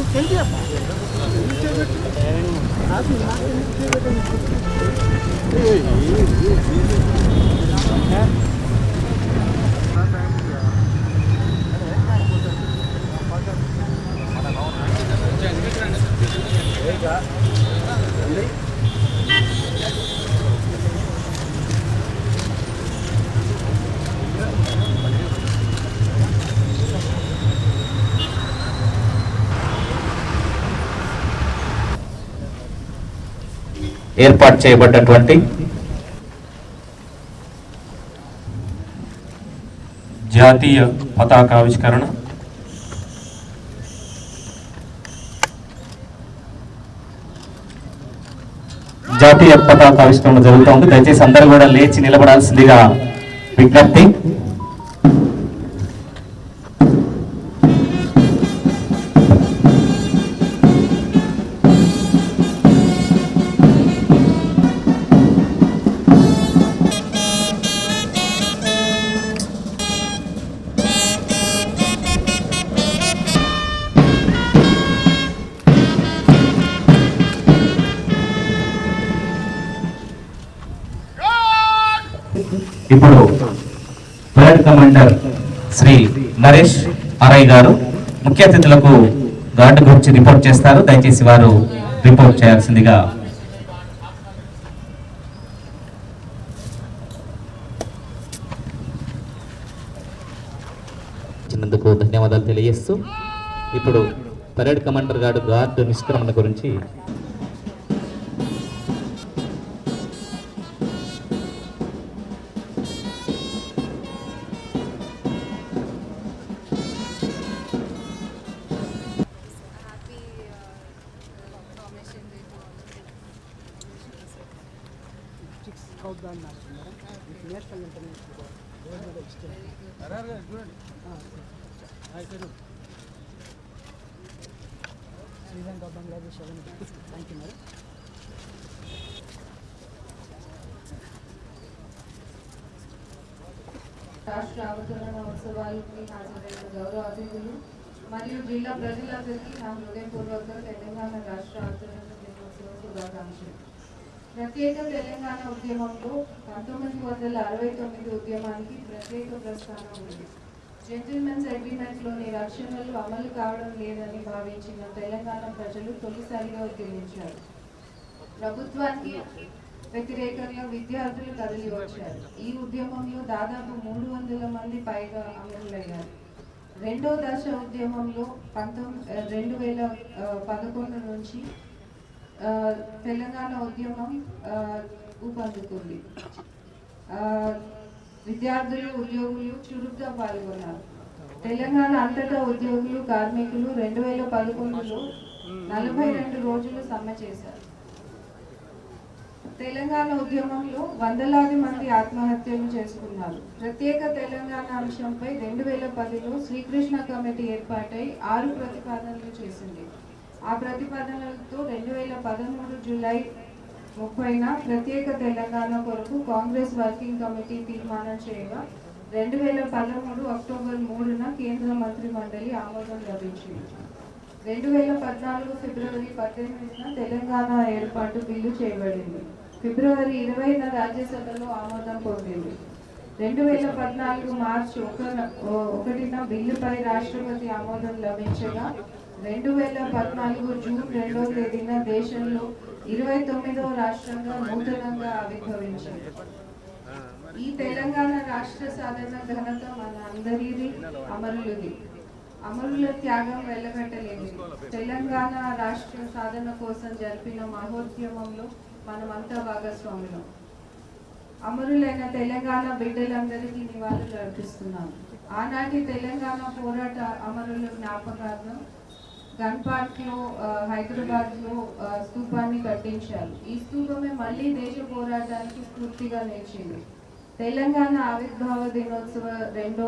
都真的好。你这个，他？哎，你你你，ఏర్పాటు చేయబడ్డటువంటి జాతీయ పతాకావిష్కరణ జాతీయ పతాక ఆవిష్కరణ జరుగుతోంది. దయచేసి అందరూ కూడా లేచి నిలబడాల్సిందిగా విజ్ఞప్తి. ఇప్పుడు పరేడ్ కమాండర్ శ్రీ నరేష్ అరయ్ గారు ముఖ్య అతిథులకు గార్డు గురించి రిపోర్ట్ చేస్తారు. దయచేసి వారు రిపోర్ట్ చేయాల్సిందిగా ఇచ్చినందుకు ధన్యవాదాలు తెలియజేస్తూ ఇప్పుడు పరేడ్ కమాండర్ గారు గార్డు నిష్క్రమణ గురించి శ్రీలంక బంగ్లాదేశ్ అవన్నీ థ్యాంక్ యూ మేడం రాష్ట్ర అవతరణ ఉత్సవాలకి హాజరైన గౌరవ అతిథులు మరియు జిల్లా ప్రజలందరికీ నా హృదయపూర్వక తెలంగాణ రాష్ట్ర అవతరణ దినోత్సవ శుభాకాంక్షలు. ప్రత్యేక తెలంగాణ ఉద్యమంలో పంతొమ్మిది వందల అరవై తొమ్మిది ఉద్యమానికి ప్రత్యేక ప్రస్థానం ఉంది. జెంటిల్మెన్స్ అగ్రిమెంట్లోని రక్షణలు అమలు కావడం లేదని భావించిన తెలంగాణ ప్రజలు తొలిసారిగా ఉద్యమించారు. ప్రభుత్వానికి వ్యతిరేకంగా విద్యార్థులు తరలి వచ్చారు. ఈ ఉద్యమంలో దాదాపు మూడు వందల మంది పైగా అమరులయ్యారు. రెండో దశ ఉద్యమంలో పంతొమ్మిది రెండు వేల పదకొండు నుంచి తెలంగాణ ఉద్యమం ఊపందుకుంది. విద్యార్థులు ఉద్యోగులు చురుగ్గా పాల్గొన్నారు. తెలంగాణ అంతటా ఉద్యోగులు కార్మికులు రెండు వేల పదకొండులో నలభై రెండు రోజులు సమ్మె చేశారు. తెలంగాణ ఉద్యమంలో వందలాది మంది ఆత్మహత్యలు చేసుకున్నారు. ప్రత్యేక తెలంగాణ అంశంపై రెండు వేల పదిలో శ్రీకృష్ణ కమిటీ ఏర్పాటై ఆరు ప్రతిపాదనలు చేసింది. ఆ ప్రతిపాదనలతో రెండు వేల పదమూడు జూలై ముప్పైన ప్రత్యేక తెలంగాణ కొరకు కాంగ్రెస్ వర్కింగ్ కమిటీ తీర్మానం చేయగా రెండు వేల పదమూడు అక్టోబర్ మూడున కేంద్ర మంత్రి మండలి ఆమోదం లభించింది. రెండు వేల పద్నాలుగు ఫిబ్రవరి పద్దెనిమిదిన తెలంగాణ ఏర్పాటు బిల్లు చేయబడింది. ఫిబ్రవరి ఇరవైన రాజ్యసభలో ఆమోదం పొందింది. రెండు వేల పద్నాలుగు మార్చి ఒక ఒకటిన బిల్లుపై రాష్ట్రపతి ఆమోదం లభించగా రెండు వేల పద్నాలుగు జూన్ రెండవ తేదీన దేశంలో ఇరవై తొమ్మిదవ రాష్ట్రంగా నూతనంగా ఆవిర్భవించింది. ఈ తెలంగాణ రాష్ట్ర సాధన ఘనత మన అందరిది అమరులది. అమరుల త్యాగం వెళ్ళగట్టలేదు తెలంగాణ రాష్ట్ర సాధన కోసం జరిపిన మహోద్యమంలో మనమంతా భాగస్వాములం. అమరులైన తెలంగాణ బిడ్డలందరికీ నివాళులు అర్పిస్తున్నాం ఆనాటి తెలంగాణ పోరాట అమరుల జ్ఞాపకార్థం గన్ పార్క్లో హైదరాబాద్లో స్తూపాన్ని కట్టించారు. ఈ స్తూపమే మళ్ళీ దేశ పోరాటానికి స్ఫూర్తిగా నిలిచింది. తెలంగాణ ఆవిర్భావ దినోత్సవ రెండో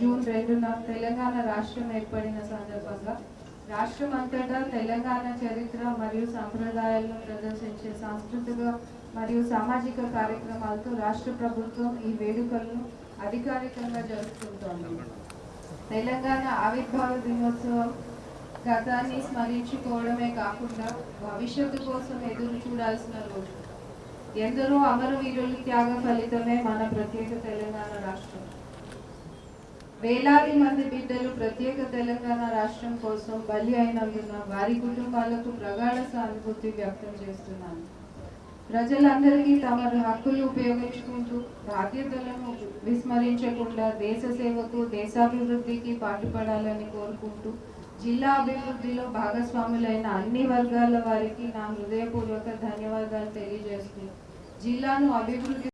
జూన్ రెండున తెలంగాణ రాష్ట్రం ఏర్పడిన సందర్భంగా రాష్ట్రం అంతటా తెలంగాణ చరిత్ర మరియు సాంప్రదాయాలను ప్రదర్శించే సాంస్కృతిక మరియు సామాజిక కార్యక్రమాలతో రాష్ట్ర ప్రభుత్వం ఈ వేడుకలను అధికారికంగా జరుపుకుంటోంది. తెలంగాణ ఆవిర్భావ దినోత్సవం గతాన్ని స్మరించుకోవడమే కాకుండా భవిష్యత్తు కోసం ఎదురు చూడాల్సిన రోజు. ఎందరో అమరవీరుల త్యాగ ఫలితమే మన ప్రత్యేక తెలంగాణ రాష్ట్రం. వేలాది మంది బిడ్డలు ప్రత్యేక తెలంగాణ రాష్ట్రం కోసం బలి అయినందున వారి కుటుంబాలకు ప్రగాఢ సానుభూతి వ్యక్తం చేస్తున్నాను. ప్రజలందరికీ తమ హక్కులు ఉపయోగించుకుంటూ బాధ్యతలను విస్మరించకుండా దేశ సేవకు దేశాభివృద్ధికి పాటుపడాలని కోరుకుంటూ జిల్లా అభివృద్ధిలో భాగస్వాములైన అన్ని వర్గాల వారికి నా హృదయపూర్వక ధన్యవాదాలు తెలియజేస్తూ జిల్లాను అభివృద్ధి